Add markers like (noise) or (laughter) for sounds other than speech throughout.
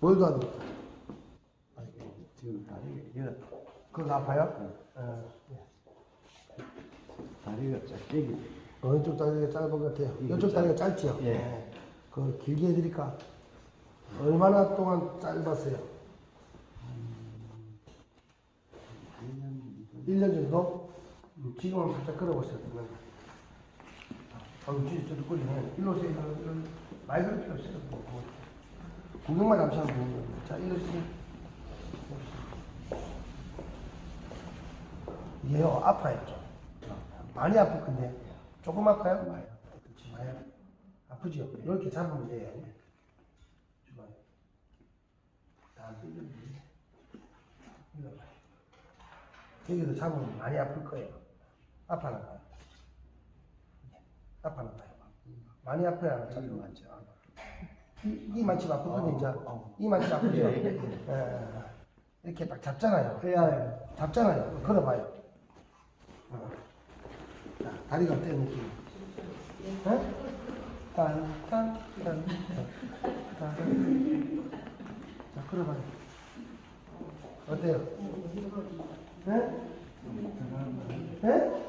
뭘 도와드릴까? 아, 이게 지금 다리 이거 그거 아파요? 어, 다리가 짝짝이 어느 쪽 다리가 짧은 것 같아요? 이쪽 다리가 짧지요? 예. 네. 그 길게 해드릴까? 얼마나 동안 짧았어요? 1년 정도? 음, 지금은 살짝 걸어보세요. 그러면. 아, 진짜 저도 끌리네. 일로 오세요. 그럴 필요 없어요. 구경만 잠시 하면 되는 겁니다. 자, 오세요. 얘요, 아파요, 좀. 많이 아플 건데. 조금 아파요? 많이 아파요. 아프죠? 이렇게 잡으면 돼요. 여기도 잡으면 많이 아플 거예요. 아파나 봐요. 아파나 봐요. 많이 아파야 안 다리가 이, 이 만치 아프거든요, 이제. 어. 이 만치 아프죠? 예, 예, 예. 이렇게 딱 잡잖아요. 해야 잡잖아요. 걸어봐요. 어. 자, 다리가 어때요, 느낌? 어? 딴, 딴, 딴, 딴, 딴. 자, 걸어봐요. 어때요? 네? 네?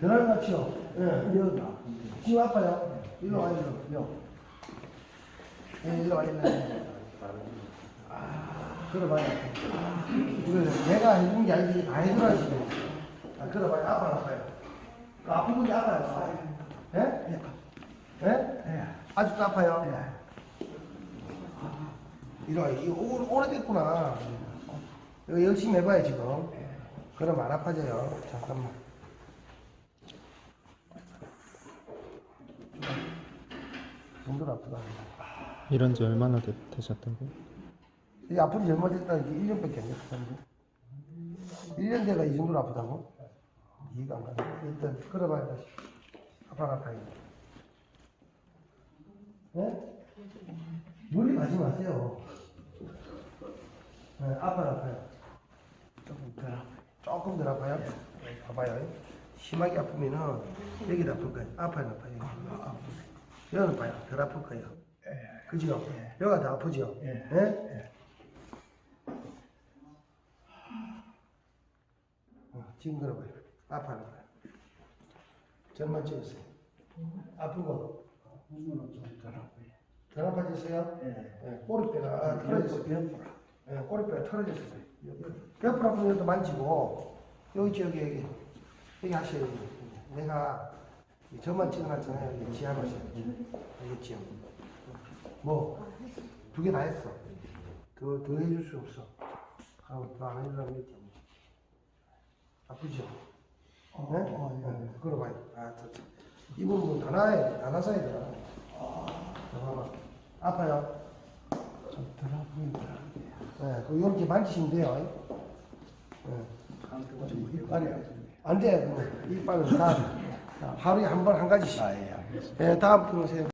덜한 것 같죠? 예. 지금 아파요? 일로 와, 일로. 예, 일로 와, 일로 와. 아, 걸어봐요. 이거 내가 해준 게 아니지, 다 지금. 아, 걸어봐요. 아파요, 아파요. 그 아픈 분이 아파요. 예? 예? 예. 아직도 아파요? 이리 와, 이거 오- 오래됐구나. 이거 열심히 해봐요, 지금. 그럼 안 아파져요. 잠깐만. 정도로 아프다. 이런 지 얼마나 되, 되셨다고? 이 아픈 지 얼마 됐다는 게 1년밖에 안 됐다는데. 1년 돼가 이 정도로 아프다고? 이해가 안 가네. 일단 걸어봐요, 다시. 아파, 아파요. 네? 멀리 가지 마세요. 네, 아파, 아파요. 조금 덜 아파요. 조금 덜 아파요? 네, 봐봐요. 심하게 아프면은 여기도 아플 거예요. 아파요, 아파요. 여기는 봐요. 덜 아플 거예요. 그죠? 여기가 더 아프죠? 예. 네? 어, 지금. 아파, 아파요. 전만 찍었어요. 아프고, 좀덜 아파요. 덜 아파졌어요? 예. 네, 꼬리뼈가 털어졌어요. 옆으로 네, 꼬리뼈가 털어졌어요. 옆으로 아픈 것도 만지고, 여기 있죠, 여기, 여기. 여기 하셔야 돼요. 내가 이 점만 찍어놨잖아요. 여기 지압하셔야 돼요. 알겠지요? 뭐, 두 개 다 했어. 더, 더 해줄 수 없어. 그럼 더안 해주려면 이렇게. 아프죠? 어, 네? 어, 예. 네, 걸어봐요. 아, 저, 저. 이 부분 다 놔야, 다 놔서야 돼요. 자, 봐봐. 아파요? 덜 아프네요. 네, 그 이렇게 만지시면 돼요. 네. 좀. 안 돼. 이빨은 다 (laughs) 하루에 한 번 한 가지씩. 아, 예, 알겠습니다. 예, 다음 분 오세요.